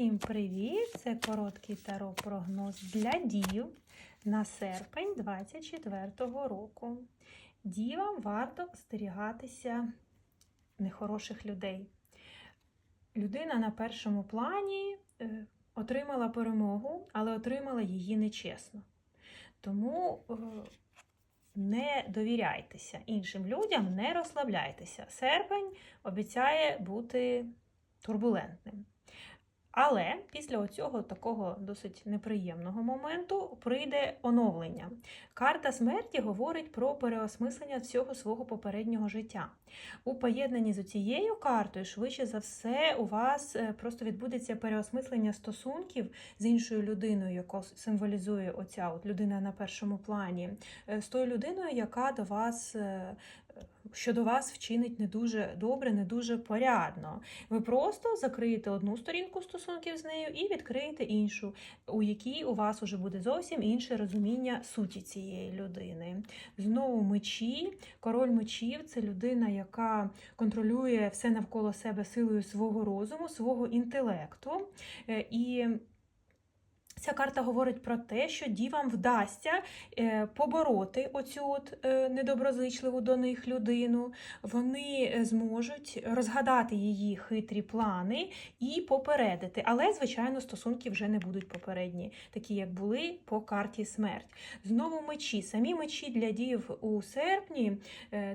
Всім привіт! Це короткий таро прогноз для дів на серпень 24-го року. Дівам варто остерігатися нехороших людей. Людина на першому плані е, отримала перемогу, але отримала її нечесно. Тому е, не довіряйтеся іншим людям, не розслабляйтеся. Серпень обіцяє бути турбулентним. Але після цього такого досить неприємного моменту прийде оновлення. Карта смерті говорить про переосмислення всього свого попереднього життя. У поєднанні з цією картою, швидше за все, у вас е, просто відбудеться переосмислення стосунків з іншою людиною, яку символізує оця от людина на першому плані, е, з тою людиною, яка до вас. Е, Що до вас вчинить не дуже добре, не дуже порядно. Ви просто закриєте одну сторінку стосунків з нею і відкриєте іншу, у якій у вас уже буде зовсім інше розуміння суті цієї людини. Знову мечі. Король мечів це людина, яка контролює все навколо себе силою свого розуму, свого інтелекту. Е, І Ця карта говорить про те, що дівам вдасться е, побороти оцю от е, недоброзичливу до них людину. Вони е, зможуть розгадати її хитрі плани і попередити. Але, звичайно, стосунки вже не будуть попередні, такі як були по карті смерть. Знову мечі. Самі мечі для дів у серпні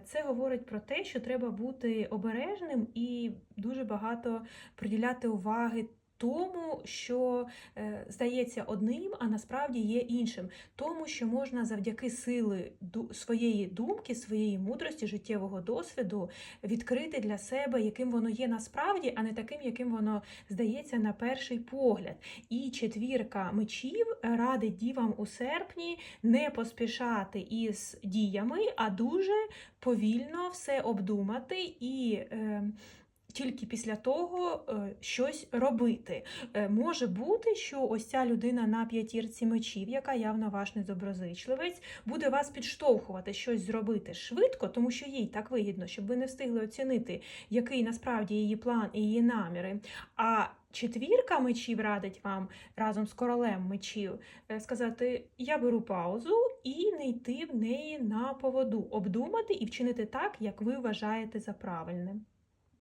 це говорить про те, що треба бути обережним і дуже багато приділяти уваги. Тому, що е, здається одним, а насправді є іншим. Тому, що можна завдяки сили своєї думки, своєї мудрості, життєвого досвіду відкрити для себе, яким воно є насправді, а не таким, яким воно здається на перший погляд. І четвірка мечів радить дівам у серпні не поспішати із діями, а дуже повільно все обдумати і. Е, тільки після того е, щось робити. Е, Може бути, що ось ця людина на п'ятірці мечів, яка явно ваш недоброзичливець, буде вас підштовхувати щось зробити швидко, тому що їй так вигідно, щоб ви не встигли оцінити, який насправді її план і її наміри. А четвірка мечів радить вам разом з королем мечів е, сказати: я беру паузу і не йти в неї на поводу, обдумати і вчинити так, як ви вважаєте за правильне.